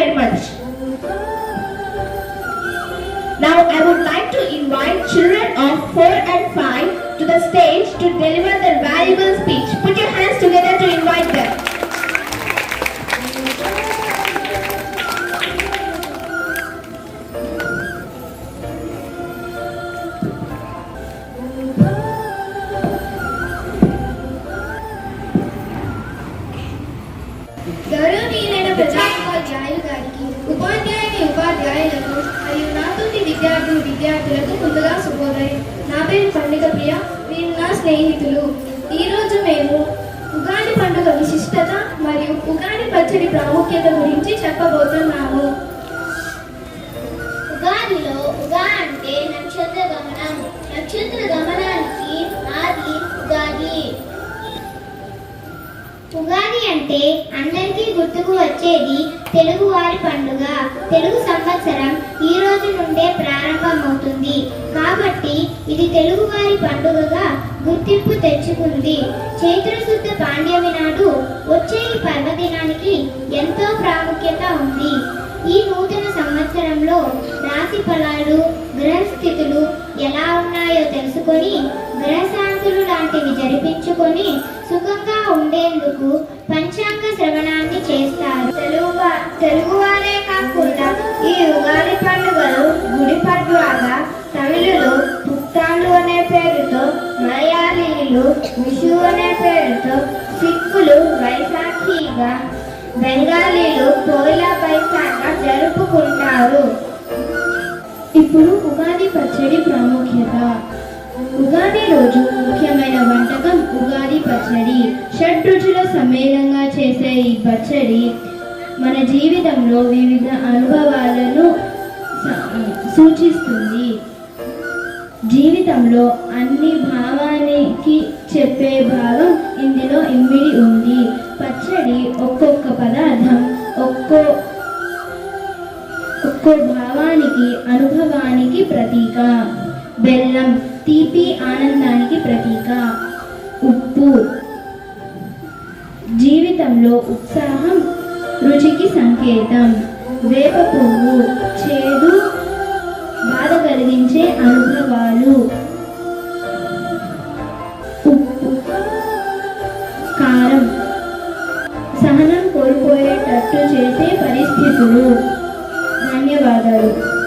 very much. Now I would like to invite children of 4 and 5 to the stage to deliver their valuable speech. Put your hands together to invite them. విద్యార్థులకు ముందుగా శుభోదయం. నా పేరు పండుగ ప్రియ. మీరు నా స్నేహితులు. ఈరోజు మేము ఉగాది పండుగ విశిష్టత మరియు ఉగాది పచ్చడి ప్రాముఖ్యత గురించి చెప్పబోతున్నాము. ఉగాదిలో ఉగా అంటే నక్షత్ర గమనం. నక్షత్ర గమనానికి ఆది ఉగాది. ఉగాది అంటే అందరికీ గుర్తుకు వచ్చేది తెలుగువారి పండుగ. తెలుగు సంవత్సరం ఈ ప్రారంభమవుతుంది కాబట్టి ఇది తెలుగు వారి పండుగగా గుర్తింపు తెచ్చుకుంది. చైత్రశుద్ధ పాండ్యమి నాడు వచ్చే ఈ పర్వదినానికి ఎంతో ప్రాముఖ్యత ఉంది. ఈ నూతన సంవత్సరంలో రాశి ఫలాలు గ్రహస్థితులు ఎలా ఉన్నాయో తెలుసుకొని గ్రహశాంతులు లాంటివి జరిపించుకొని సుఖంగా ఉండేందుకు పంచాంగ శ్రవణాన్ని చేస్తారు. తెలుగు తెలుగు మలయాళీలు విషు అనే పేరుతో సిక్కులు వైశాఖిగా బెంగాలీలు పోయిలా బైశాఖ జరుపుకుంటారు. ఇప్పుడు ఉగాది పచ్చడి ప్రాముఖ్యత. ఉగాది రోజు ముఖ్యమైన వంటకం ఉగాది పచ్చడి. షడ్ రుచుల సమ్మేళనంగా చేసే ఈ పచ్చడి మన జీవితంలో వివిధ అనుభవాలను స- సూచిస్తుంది. జీవితంలో అన్ని భావానికి చెప్పే భాగం ఇందులో ఇమిడి ఉంది. పచ్చడి ఒక్కొక్క పదార్థం ఒక్కో ఒక్కో భావానికి అనుభవానికి ప్రతీక. బెల్లం తీపి ఆనందానికి ప్రతీక. ఉప్పు. జీవితంలో ఉత్సాహం రుచికి సంకేతం. వేప పువ్వు చేదు బాధ కలిగించే అను సహనం చేసే పరిస్థితులు. ధన్యవాదాలు.